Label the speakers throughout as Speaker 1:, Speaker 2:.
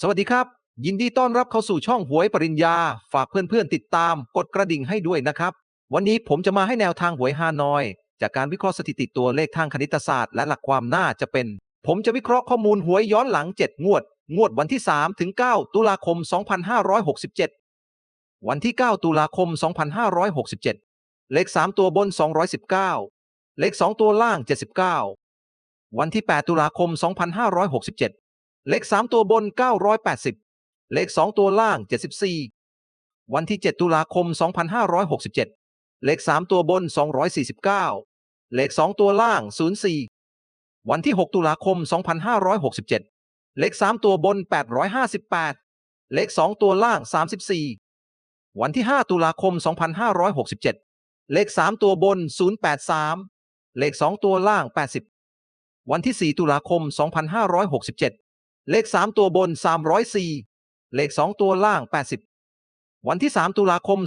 Speaker 1: สวัสดีครับ ยินดีต้อนรับเข้าสู่ช่องหวยปริญญา ฝากเพื่อนๆติดตาม กดกระดิ่งให้ด้วยนะครับ วันนี้ผมจะมาให้แนวทางหวยฮานอย จากการวิเคราะห์สถิติตัวเลขทางคณิตศาสตร์ และหลักความน่าจะเป็น ผมจะวิเคราะห์ข้อมูลหวยย้อนหลัง 7 งวด งวดวันที่3ถึง9ตุลาคม 2567 วันที่ 9 ตุลาคม 2567 เลข 3 ตัวบน 219 เลข 2 ตัวล่าง 79 วันที่ 8 ตุลาคม 2567 เลข3ตัวบน 980 เลข2ตัวล่าง 74 วันที่ 7 ตุลาคม 2567 เลข3ตัวบน 249 เลข2ตัวล่าง 04 วันที่ 6 ตุลาคม 2567 เลข3ตัวบน 858 เลข2ตัวล่าง 34 วันที่ 5 ตุลาคม 2567 เลข3ตัวบน 083 เลข2ตัวล่าง 80 วันที่ 4 ตุลาคม 2567 เลข 3 ตัวบน 304 เลข 2 ตัวล่าง 80 วันที่ 3 ตุลาคม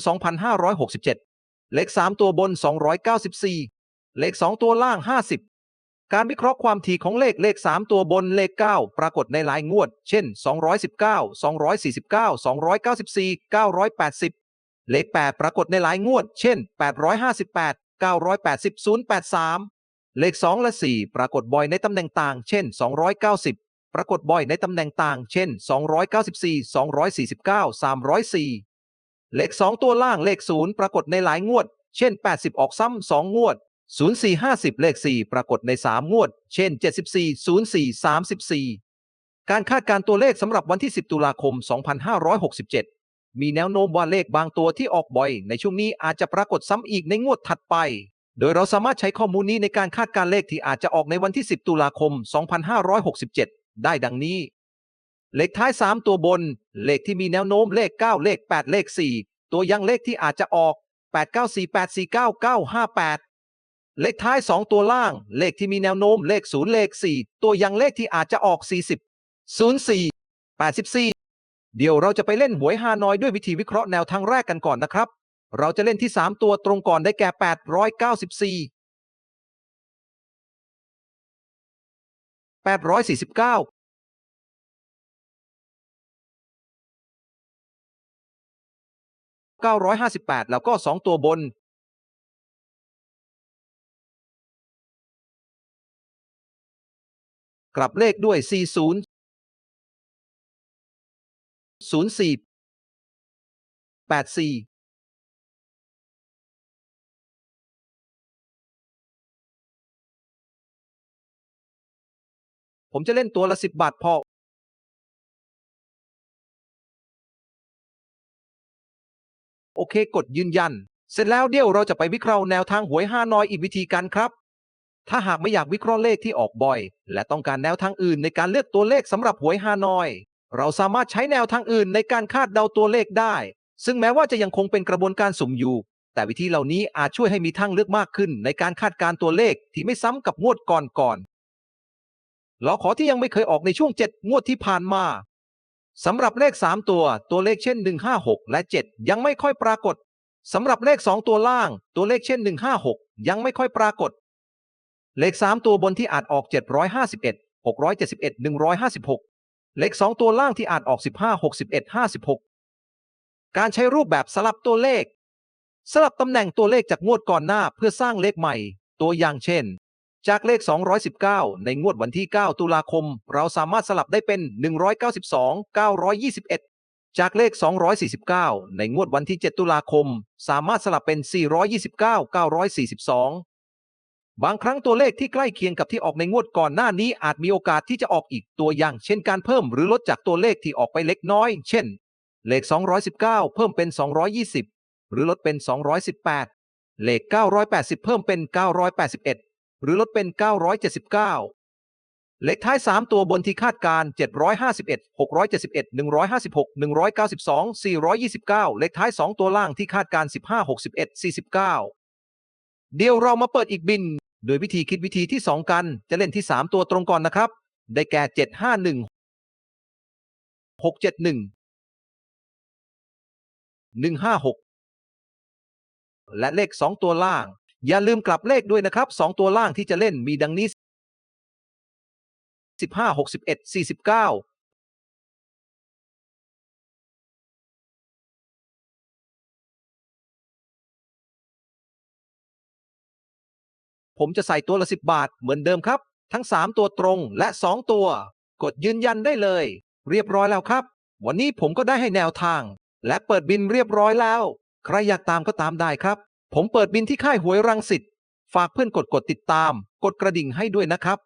Speaker 1: 2567 เลข 3 ตัวบน 294 เลข 2 ตัวล่าง 50 การวิเคราะห์ความถี่ของเลขเลข 3 ตัวบนเลข 9 ปรากฏในหลายงวด เช่น 219 249 294 980 เลข 8 ปรากฏในหลายงวด เช่น 858 980 083 เลข 2 และ 4 ปรากฏบ่อยในตำแหน่งต่าง เช่น 290 ปรากฏบ่อยในตำแหน่งต่าง เช่น 294 249 304 เลข 2 ตัวล่างเลข 0 ปรากฏในหลายงวด เช่น 80 ออกซ้ำ 2 งวด 0450 เลข 4 ปรากฏใน 3 งวด เช่น 74 04 34 การคาดการ์ตัวเลขสำหรับวันที่ 10 ตุลาคม 2567 มีแนวโน้มว่าเลขบางตัวที่ออกบ่อย ในช่วงนี้อาจจะปรากฏซ้ำอีกในงวดถัดไปโดยเราสามารถใช้ข้อมูลนี้ในการคาดการเลขที่อาจจะออกในวันที่ 10 ตุลาคม 2567 ได้ดังนี้ เลขท้าย 3 ตัวบน เลขที่มีแนวโน้มเลข 9 เลข 8 เลข 4 ตัวยังเลขที่อาจจะออก 894849958 เลขท้าย 2 ตัวล่าง เลขที่มีแนวโน้มเลข 0 เลข 4 ตัวยังเลขที่อาจจะออก 40 04 84 เดี๋ยวเราจะไปเล่นหวยฮานอยด้วยวิธีวิเคราะห์แนวทางแรกกันก่อนนะครับ เราจะเล่นที่ 3 ตัวตรงก่อนได้แก่ 894 849 958 แล้วก็ 2 ตัวบน กลับเลขด้วย 40 04 84 ผมจะเล่นตัวละ10บบาทพอโอเค กดยืนยัน เสร็จแล้วเดี๋ยวเราจะไปวิเคราะห์แนวทางหวยฮานอยอีกวิธีกันครับ ถ้าหากไม่อยากวิเคราะห์เลขที่ออกบ่อย และต้องการแนวทางอื่นในการเลือกตัวเลขสำหรับหวยฮานอย เราสามารถใช้แนวทางอื่นในการคาดเดาตัวเลขได้ ซึ่งแม้ว่าจะยังคงเป็นกระบวนการสุ่มอยู่ แต่วิธีเหล่านี้อาจช่วยให้มีทางเลือกมากขึ้น ในการคาดการตัวเลขที่ไม่ซ้ำกับงวดก่อนๆ เราขอที่ยังไม่เคยออกในช่วง 7 งวดที่ผ่านมาสำหรับเลข 3 ตัว ตัวเลขเช่น 156 และ 7 ยังไม่ค่อยปรากฏสำหรับเลข 2 ตัวล่าง ตัวเลขเช่น 156 ยังไม่ค่อยปรากฏ เลข 3 ตัวบนที่อาจออก 751 671 156 เลข 2 ตัวล่างที่อาจออก 15 61 56 การใช้รูปแบบสลับตัวเลข สลับตำแหน่งตัวเลขจากงวดก่อนหน้าเพื่อสร้างเลขใหม่ ตัวอย่างเช่น จากเลข 219 ในงวดวันที่ 9 ตุลาคม เราสามารถสลับได้เป็น 192 921 จากเลข 249 ในงวดวันที่ 7 ตุลาคม สามารถสลับเป็น 429 942 บางครั้งตัวเลขที่ใกล้เคียงกับที่ออกในงวดก่อนหน้านี้อาจมีโอกาสที่จะออกอีกตัวอย่าง เช่นการเพิ่มหรือลดจากตัวเลขที่ออกไปเล็กน้อย เช่น เลข 219 เพิ่มเป็น 220 หรือลดเป็น 218 เลข 980 เพิ่มเป็น 981 หรือลดเป็น 979 เลขท้าย 3 ตัวบนที่คาดการ 751 671 156 192 429 เลขท้าย 2 ตัวล่างที่คาดการ 15 61 49 เดี๋ยวเรามาเปิดอีกบิน โดยวิธีคิดวิธีที่ 2 กัน จะเล่นที่ 3 ตัวตรงก่อนนะครับ ได้แก่ 751 671 156 และเลข 2 ตัวล่าง อย่าลืมกลับเลขด้วยนะครับ 2 ตัวล่างที่จะเล่นมีดังนี้ 15 61 49ผมจะใส่ตัวละ 10 บาทเหมือนเดิมครับ ทั้ง 3 ตัวตรงและ 2 ตัว กดยืนยันได้เลย เรียบร้อยแล้วครับ วันนี้ผมก็ได้ให้แนวทาง และเปิดบินเรียบร้อยแล้ว ใครอยากตามก็ตามได้ครับ ผมเปิดบินที่ค่ายหวยรังสิต ฝากเพื่อนกดกดติดตาม กดกระดิ่งให้ด้วยนะครับ